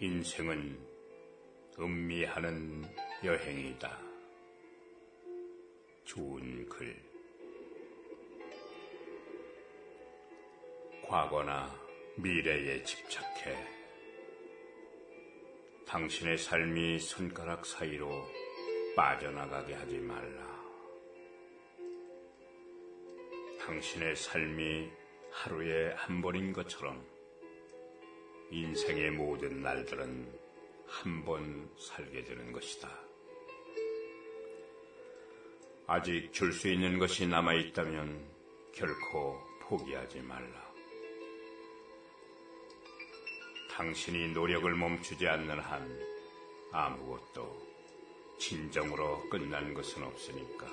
인생은 음미하는 여행이다. 좋은 글. 과거나 미래에 집착해 당신의 삶이 손가락 사이로 빠져나가게 하지 말라. 당신의 삶이 하루에 한 번인 것처럼 인생의 모든 날들은 한 번 살게 되는 것이다. 아직 줄 수 있는 것이 남아있다면 결코 포기하지 말라. 당신이 노력을 멈추지 않는 한 아무것도 진정으로 끝난 것은 없으니까.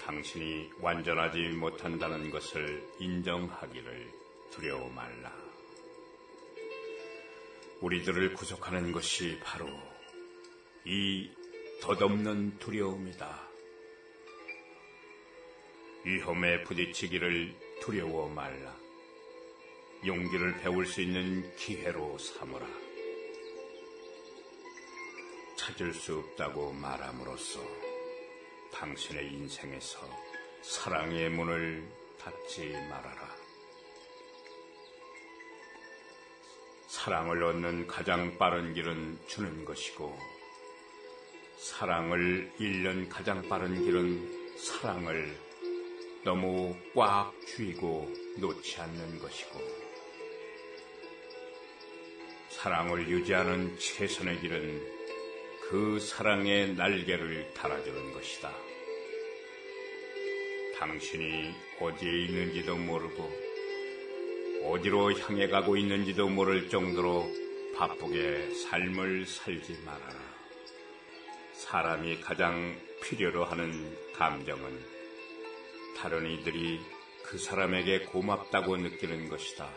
당신이 완전하지 못한다는 것을 인정하기를 두려워 말라. 우리들을 구속하는 것이 바로 이 덧없는 두려움이다. 위험에 부딪히기를 두려워 말라. 용기를 배울 수 있는 기회로 삼으라. 찾을 수 없다고 말함으로써 당신의 인생에서 사랑의 문을 닫지 말아라. 사랑을 얻는 가장 빠른 길은 주는 것이고, 사랑을 잃는 가장 빠른 길은 사랑을 너무 꽉 쥐고 놓지 않는 것이고, 사랑을 유지하는 최선의 길은 그 사랑의 날개를 달아주는 것이다. 당신이 어디에 있는지도 모르고, 어디로 향해 가고 있는지도 모를 정도로 바쁘게 삶을 살지 말아라. 사람이 가장 필요로 하는 감정은 다른 이들이 그 사람에게 고맙다고 느끼는 것이다.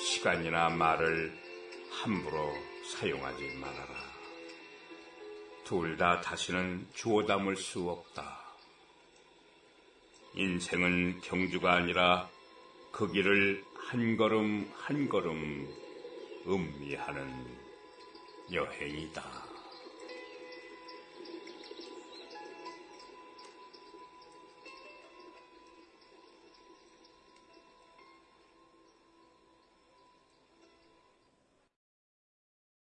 시간이나 말을 함부로 사용하지 말아라. 둘 다 다시는 주워 담을 수 없다. 인생은 경주가 아니라 그 길을 한 걸음 한 걸음 음미하는 여행이다.